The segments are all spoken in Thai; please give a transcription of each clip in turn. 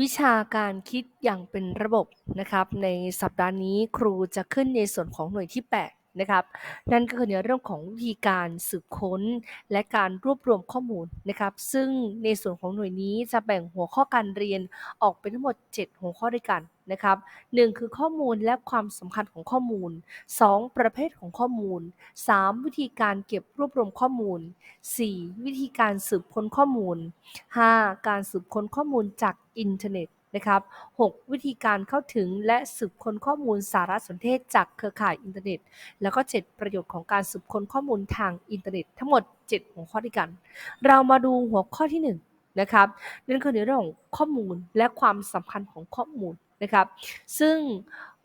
วิชาการคิดอย่างเป็นระบบนะครับ ในสัปดาห์นี้ครูจะขึ้นในส่วนของหน่วยที่ 8 นะครับนั่นก็คือในเรื่องของวิธีการสืบค้น และการรวบรวมข้อมูลนะครับซึ่งในส่วนของหน่วยนี้จะแบ่งหัวข้อการเรียนออกเป็นทั้งหมด 7 หัวข้อด้วยกันนะครับ1คือข้อมูลและความสำคัญของข้อมูล 2 ประเภทของข้อมูล 3 วิธีการเก็บรวบรวมข้อมูล 4 วิธีการสืบค้นข้อมูล 5. การสืบค้นข้อมูลจากอินเทอร์เน็ต นะครับ 6. วิธีการเข้าถึงและสืบค้นข้อมูลสารสนเทศจากเครือข่ายอินเทอร์เน็ต แล้วก็ 7 ประโยชน์ของการสืบค้นข้อมูลทางอินเทอร์เน็ต ทั้งหมด 7 หัวข้อด้วยกัน เรามาดูหัวข้อที่ 1 นะครับ นั่นคือในเรื่องของข้อมูลและความสำคัญของข้อมูลนะครับ ซึ่ง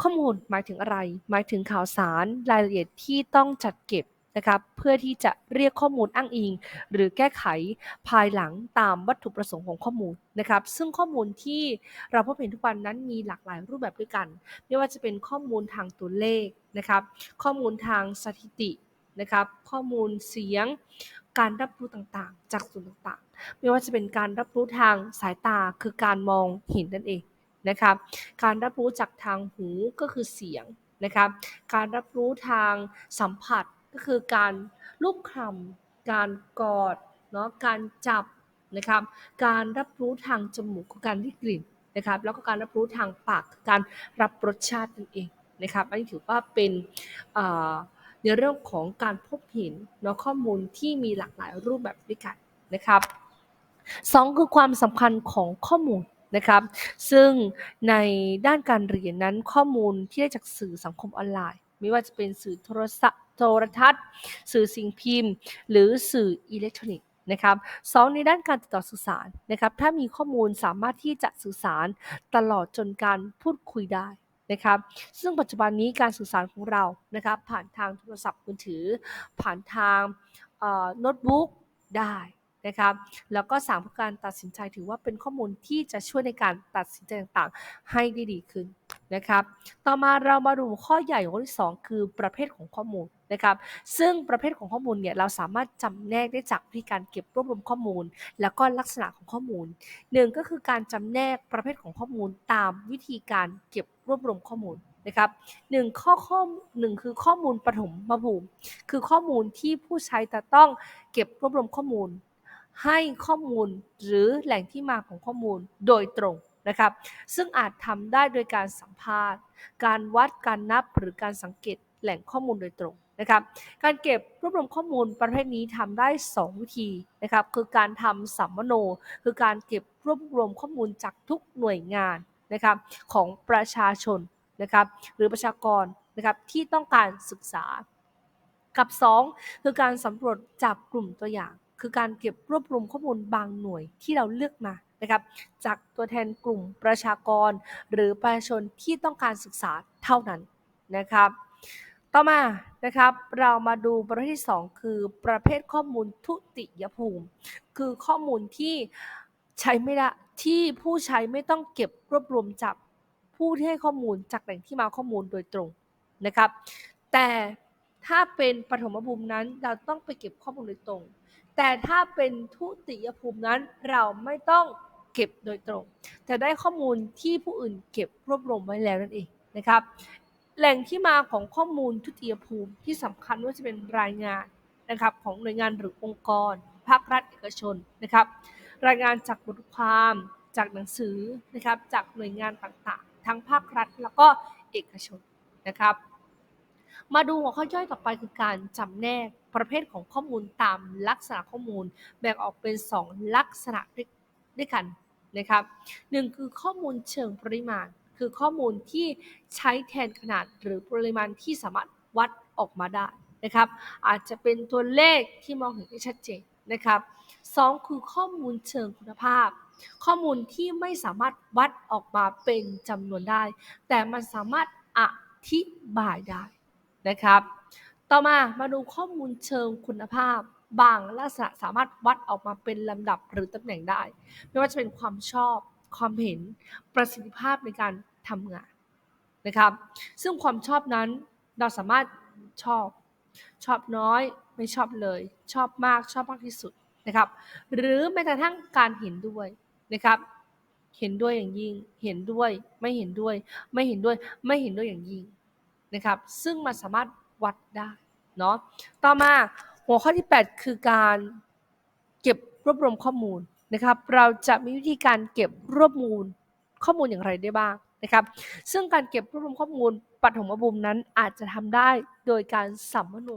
ข้อมูลหมายถึงอะไร หมายถึงข่าวสารรายละเอียดที่ต้องจัดเก็บ นะครับเพื่อที่จะเรียกข้อมูลอ้างอิง หรือแก้ไขภายหลังตามวัตถุประสงค์ของข้อมูลนะครับซึ่งข้อมูลที่เราพบเห็นทุกวันนั้นมีหลากหลายรูปแบบด้วยกัน ไม่ว่าจะเป็นข้อมูลทางตัวเลขนะครับข้อมูลทางสถิตินะครับข้อมูลเสียงการรับรู้ต่างๆ จากส่วนต่างๆ ไม่ว่าจะเป็นการรับรู้ทางสายตาคือการมองเห็นนั่นเองนะครับการรับรู้จากทางหูก็คือเสียงนะครับการรับรู้ทางสัมผัส ก็คือการลูบคลำการกอดเนาะการจับนะครับการรับรู้ทางจมูกคือการได้กลิ่นนะครับแล้วก็การรับรู้ทางปากการรับรสชาตินั่นเองนะครับอันนี้ถือว่าเป็นในเรื่องของการพบเห็นเนาะข้อมูลที่มีหลากหลายรูปแบบด้วยกันนะครับสองคือความสำคัญของข้อมูลนะครับ ซึ่งในด้านการเรียนนั้นข้อมูลที่ได้จากสื่อสังคมออนไลน์ ไม่ว่าจะเป็นสื่อโทรศัพท์ โทรทัศน์ สื่อสิ่งพิมพ์ หรือสื่ออิเล็กทรอนิกส์นะครับสองในด้านการติดต่อสื่อสารนะครับ ถ้ามีข้อมูลสามารถที่จะสื่อสารตลอดจนการพูดคุยได้นะครับ ซึ่งปัจจุบันนี้การสื่อสารของเรานะครับผ่านทางโทรศัพท์มือถือ ผ่านทางโน้ตบุ๊กได้นะครับ แล้วก็สามการตัดสินใจถือว่าเป็นข้อมูลที่จะช่วยในการตัดสินใจต่างๆ ให้ได้ดีขึ้น นะครับ ต่อมาเรามาดูข้อใหญ่ข้อที่ 2 คือประเภทของข้อมูลนะครับ ซึ่งประเภทของข้อมูลเนี่ยเราสามารถจำแนกได้จากวิธีการเก็บรวบรวมข้อมูล แล้วก็ลักษณะของข้อมูลหนึ่งก็คือการจำแนกประเภทของข้อมูลตามวิธีการเก็บรวบรวมข้อมูลนะครับหนึ่งข้อข้อหนึ่งคือข้อมูลปฐมภูมิ คือข้อมูลที่ผู้ใช้จะต้องเก็บรวบรวมข้อมูล ให้ข้อมูลหรือแหล่งที่มาของข้อมูลโดยตรง นะครับ ซึ่งอาจทำได้โดยการสัมภาษณ์ การวัดการนับหรือการสังเกตแหล่งข้อมูลโดยตรงนะครับ การเก็บรวบรวมข้อมูลประเภทนี้ทำได้ 2 วิธีนะครับ คือการทำสัมมโน คือการเก็บรวบรวมข้อมูลจากทุกหน่วยงานนะครับของประชาชนนะครับหรือประชากรนะครับที่ต้องการศึกษา กับ 2 คือการสำรวจจากกลุ่มตัวอย่าง คือการเก็บรวบรวมข้อมูลบางหน่วยที่เราเลือกมา นะครับจากตัวแทนกลุ่มประชากร หรือประชาชนที่ต้องการศึกษาเท่านั้นนะครับ ต่อมานะครับเรามาดูประเภทที่ 2 คือประเภทข้อมูลทุติยภูมิ คือข้อมูลที่ใช้ไม่ได้ที่ผู้ใช้ไม่ต้องเก็บรวบรวมจากผู้ที่ให้ข้อมูลจากแหล่งที่มาข้อมูลโดยตรงนะครับ แต่ถ้าเป็นปฐมภูมินั้นเราต้องไปเก็บข้อมูลโดยตรง แต่ถ้าเป็นทุติยภูมินั้นเราไม่ต้องเก็บโดยตรง แต่ได้ข้อมูลที่ผู้อื่นเก็บรวบรวมไว้แล้วนั่นเองนะครับ แหล่งที่มาของข้อมูลทุติยภูมิที่สำคัญว่าจะเป็นรายงานนะครับของหน่วยงานหรือองค์กร ภาครัฐเอกชนนะครับ รายงานจากบทความจากหนังสือนะครับจากหน่วยงานต่างๆ ทั้งภาครัฐแล้วก็เอกชนนะครับ มาดูหัวข้อย่อยต่อไปคือการจำแนกประเภทของข้อมูลตามลักษณะข้อมูล แบ่งออกเป็น 2 ลักษณะด้วยกันนะครับหนึ่งคือข้อมูลเชิงปริมาณ คือข้อมูลที่ใช้แทนขนาดหรือปริมาณที่สามารถวัดออกมาได้นะครับอาจจะเป็นตัวเลขที่มองเห็นได้ชัดเจนนะครับสองคือข้อมูลเชิงคุณภาพ ข้อมูลที่ไม่สามารถวัดออกมาเป็นจำนวนได้ แต่มันสามารถอธิบายได้ นะครับ ต่อมามาดูข้อมูลเชิงคุณภาพ บางลักษณะสามารถวัดออกมาเป็นลำดับหรือตำแหน่งได้ ไม่ว่าจะเป็นความชอบ ความเห็น ประสิทธิภาพในการทำงานนะครับ ซึ่งความชอบนั้นเราสามารถชอบ ชอบน้อยไม่ชอบเลย ชอบมากชอบมากที่สุดนะครับ หรือแม้กระทั่งการเห็นด้วยนะครับ เห็นด้วยอย่างยิ่ง เห็นด้วย ไม่เห็นด้วย ไม่เห็นด้วย ไม่เห็นด้วยอย่างยิ่ง นะครับซึ่งมันสามารถวัดได้เนาะต่อมาหัวข้อที่ 8 คือการเก็บรวบรวมข้อมูลนะครับเราจะมีวิธีการเก็บรวบมูลข้อมูลอย่างไรได้บ้างนะครับ ซึ่งการเก็บรวบรวมข้อมูลปฐมภูมินั้นอาจจะทำได้โดยการสัมมโน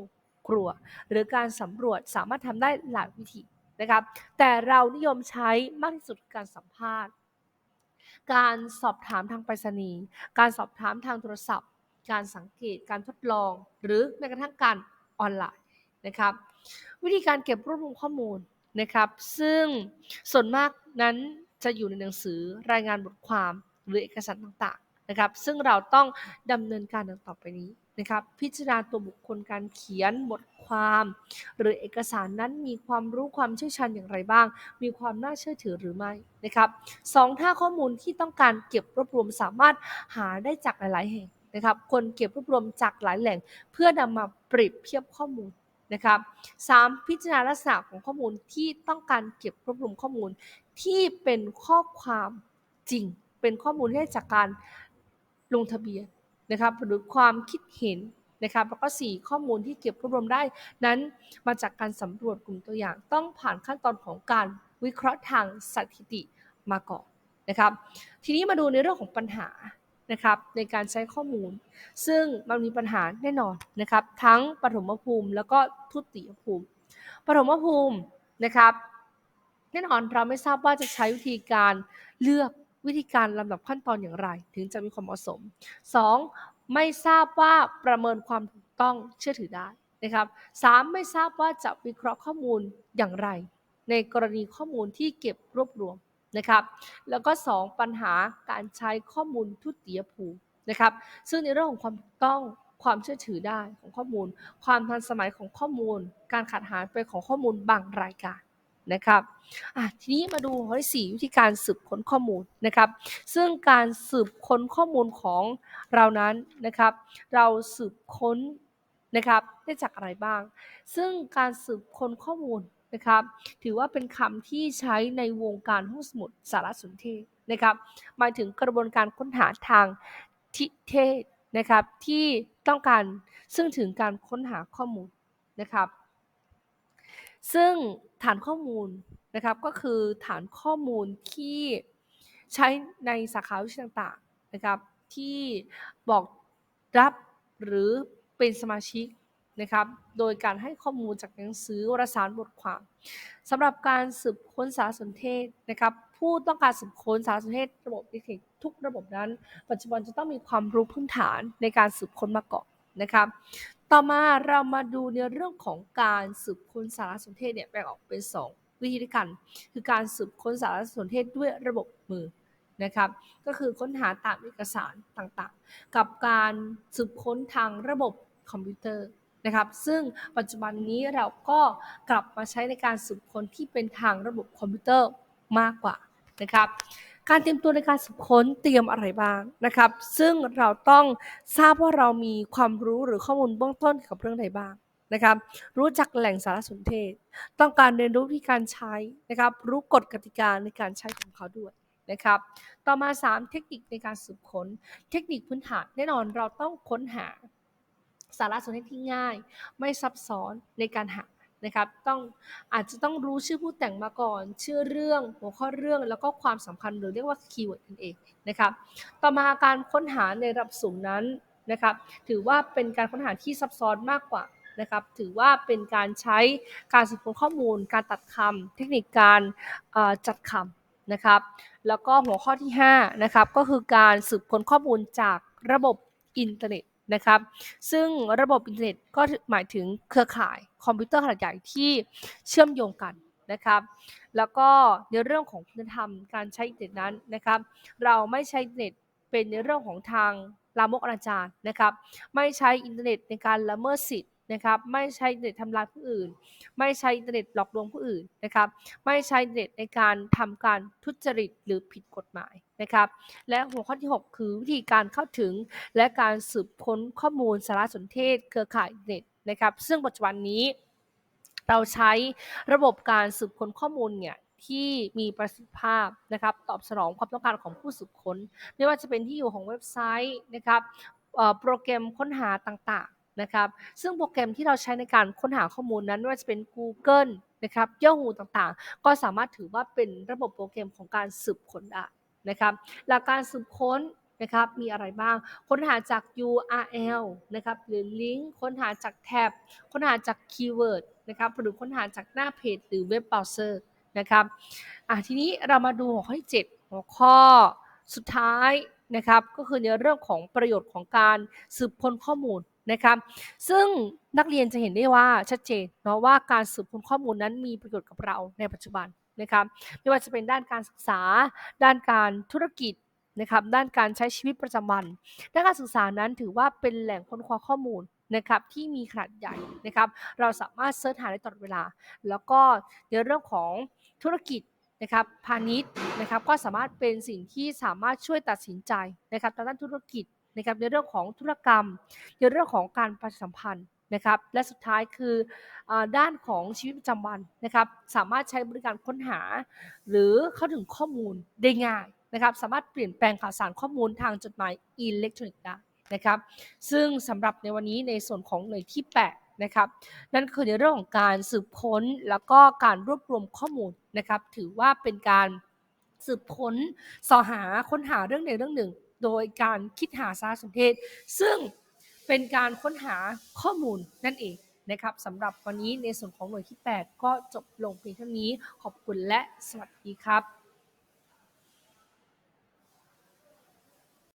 ครัว หรือการสำรวจสามารถทำได้หลายวิธีนะครับ แต่เรานิยมใช้มากที่สุดการสัมภาษณ์ การสอบถามทางไปรษณีย์การสอบถามทางโทรศัพท์ การสังเกตการทดลอง หรือแม้กระทั่งการออนไลน์นะครับ วิธีการเก็บรวบรวมข้อมูลนะครับ ซึ่งส่วนมากนั้นจะอยู่ในหนังสือรายงานบทความหรือเอกสารต่างๆนะครับ ซึ่งเราต้องดำเนินการดังต่อไปนี้นะครับ พิจารณาตัวบุคคลการเขียนบทความ หรือเอกสารนั้นมีความรู้ความเชี่ยวชาญอย่างไรบ้าง มีความน่าเชื่อถือหรือไม่นะครับสองถ้าข้อมูลที่ต้องการเก็บรวบรวมสามารถหาได้จากหลายๆแห่ง นะครับคนเก็บรวบรวมจากหลายแหล่ง เพื่อนำมาเปรียบเทียบข้อมูลนะครับสามพิจารณาลักษณะของข้อมูลที่ต้องการเก็บรวบรวมข้อมูล ที่เป็นข้อความจริง เป็นข้อมูลที่ได้จากการลงทะเบียนนะครับหรือความคิดเห็นนะครับแล้วก็ 4 ข้อมูลที่เก็บรวบรวมได้ นั้นมาจากการสำรวจกลุ่มตัวอย่าง ต้องผ่านขั้นตอนของการวิเคราะห์ทางสถิติมาก่อนนะครับ ทีนี้มาดูในเรื่องของปัญหา นะครับในการใช้ข้อมูล ซึ่งมันมีปัญหาแน่นอนนะครับ ทั้งปฐมภูมิแล้วก็ทุติยภูมิ ปฐมภูมินะครับ แน่นอนเราไม่ทราบว่าจะใช้วิธีการเลือกวิธีการลำดับขั้นตอนอย่างไร ถึงจะมีความเหมาะสม 2. ไม่ทราบว่าประเมินความถูกต้องเชื่อถือได้นะครับ 3. ไม่ทราบว่าจะวิเคราะห์ข้อมูลอย่างไร ในกรณีข้อมูลที่เก็บรวบรวม นะครับ แล้วก็ 2. ปัญหาการใช้ข้อมูลทุติยภูมินะครับ ซึ่งในเรื่องของความถูกต้องความเชื่อถือได้ของข้อมูล ความทันสมัยของข้อมูล การขาดหายไปของข้อมูลบางรายการนะครับทีนี้มาดูข้อที่สวิธีการสืบค้นข้อมูลนะครับ ซึ่งการสืบค้นข้อมูลของเรานั้นนะครับ เราสืบค้นนะครับได้จากอะไรบ้าง ซึ่งการสืบค้นข้อมูล นะครับ ถือว่าเป็นคำที่ใช้ในวงการห้องสมุดสารสนเทศนะครับ หมายถึงกระบวนการค้นหาทางทิเทศนะครับที่ต้องการซึ่งถึงการค้นหาข้อมูลนะครับ ซึ่งฐานข้อมูลนะครับก็คือฐานข้อมูลที่ใช้ในสาขาวิชาต่างๆนะครับที่บอกรับหรือเป็นสมาชิก นะครับ โดยการให้ข้อมูลจากหนังสือวารสารบทความสำหรับการสืบค้นสารสนเทศนะครับ ผู้ต้องการสืบค้นสารสนเทศระบบอิเทคทุกระบบนั้น ปัจจุบันจะต้องมีความรู้พื้นฐานในการสืบค้นมาก่อนนะครับต่อมาเรามาดูในเรื่องของการสืบค้นสารสนเทศเนี่ยแบ่งออกเป็น 2 วิธีด้วยกัน คือการสืบค้นสารสนเทศด้วยระบบมือนะครับก็คือค้นหาตามเอกสารต่างๆ กับการสืบค้นทางระบบคอมพิวเตอร์ นะครับ ซึ่งปัจจุบันนี้เราก็กลับมาใช้ในการสืบค้นที่เป็นทางระบบคอมพิวเตอร์มากกว่านะครับการเตรียมตัวในการสืบค้นเตรียมอะไรบ้างนะครับ ซึ่งเราต้องทราบว่าเรามีความรู้หรือข้อมูลเบื้องต้นเกี่ยวกับเรื่องใดบ้างนะครับ รู้จักแหล่งสารสนเทศ ต้องการเรียนรู้วิธีการใช้นะครับ รู้กฎกติกาในการใช้ของเขาด้วยนะครับ ต่อมา 3 เทคนิคในการสืบค้น เทคนิคพื้นฐานแน่นอนเราต้องค้นหา สารสนเทศที่ง่าย ไม่ซับซ้อนในการหานะครับต้องอาจจะต้องรู้ชื่อผู้แต่งมาก่อน ชื่อเรื่องหัวข้อเรื่องแล้วก็ความสำคัญหรือเรียกว่าคีย์เวิร์ดนั่นเองนะครับต่อมาการค้นหาในระดับสูงนั้นนะครับถือว่าเป็นการค้นหาที่ซับซ้อนมากกว่านะครับถือว่าเป็นการใช้การสืบค้นข้อมูล การตัดคำเทคนิคการจัดคำนะครับแล้วก็หัวข้อที่5นะครับก็คือการสืบค้นข้อมูลจากระบบอินเทอร์เน็ต นะครับ ซึ่งระบบอินเทอร์เน็ตก็หมายถึงเครือข่ายคอมพิวเตอร์ขนาดใหญ่ที่เชื่อมโยงกันนะครับ แล้วก็ในเรื่องของคุณธรรมการใช้อินเทอร์เน็ตนั้นนะครับ เราไม่ใช้อินเทอร์เน็ตเป็นในเรื่องของทางลามกอนาจารนะครับ ไม่ใช้อินเทอร์เน็ตในการละเมิดสิทธิ นะครับไม่ใช้อินเทอร์เน็ตทำลายผู้อื่น ไม่ใช้อินเทอร์เน็ตหลอกลวงผู้อื่นนะครับไม่ใช้อินเทอร์เน็ตในการทำการทุจริตหรือผิดกฎหมายนะครับและหัวข้อที่ 6 คือวิธีการเข้าถึง และการสืบค้นข้อมูลสารสนเทศ เครือข่ายอินเทอร์เน็ตนะครับซึ่งปัจจุบันนี้เราใช้ระบบการสืบค้นข้อมูลเนี่ยที่มีประสิทธิภาพนะครับตอบสนองความต้องการของผู้สืบค้น ไม่ว่าจะเป็นที่อยู่ของเว็บไซต์นะครับโปรแกรมค้นหาต่าง นะครับซึ่งโปรแกรมที่เราใช้ในการค้นหาข้อมูลนั้นไม่ว่าจะเป็น Google นะครับ Yahoo ต่างๆ ก็สามารถถือว่าเป็นระบบโปรแกรมของการสืบค้นได้นะครับหลักการสืบค้นนะครับมีอะไรบ้าง ค้นหาจาก URL นะครับหรือลิงก์ค้นหาจากแท็บ ค้นหาจากคีย์เวิร์ดนะครับหรือค้นหาจากหน้าเพจหรือเว็บเบราว์เซอร์นะครับอะทีนี้เรามาดูหัวข้อที่7หัวข้อสุดท้ายนะครับก็คือในเรื่องของประโยชน์ของการสืบค้นข้อมูล นะครับซึ่งนักเรียนจะเห็นได้ว่าชัดเจนเนาะว่าการสืบค้นข้อมูลนั้นมีประโยชน์กับเราในปัจจุบันนะครับไม่ว่าจะเป็นด้านการศึกษา ด้านการธุรกิจนะครับด้านการใช้ชีวิตประจำวันด้านการศึกษานั้นถือว่าเป็นแหล่งค้นคว้าข้อมูลนะครับที่มีขนาดใหญ่นะครับเราสามารถเสิร์ชหาได้ตลอดเวลา แล้วก็ในเรื่องของธุรกิจนะครับพาณิชย์นะครับก็สามารถเป็นสิ่งที่สามารถช่วยตัดสินใจนะครับทางด้านธุรกิจ นะครับในเรื่องของธุรกรรม ในเรื่องของการประชาสัมพันธ์นะครับและสุดท้ายคืออด้านของชีวิตประจำวันนะครับสามารถใช้บริการค้นหา หรือเข้าถึงข้อมูลได้ง่ายนะครับสามารถเปลี่ยนแปลงข่าวสารข้อมูลทางจดหมายอิเล็กทรอนิกส์ได้นะครับซึ่งสำหรับในวันนี้ในส่วนของหน่วยที่ 8นะครับนั่นคือในเรื่องของการสืบค้นแล้วก็การรวบรวมข้อมูลนะครับถือว่าเป็นการสืบค้นสอหาค้นหาเรื่องใดเรื่องหนึ่ง โดยการคิดหาสารสนเทศ ซึ่งเป็นการค้นหาข้อมูลนั่นเองนะครับสำหรับวันนี้ในส่วนของหน่วยที่ 8 ก็จบลงเพียงเท่านี้ขอบคุณและสวัสดีครับ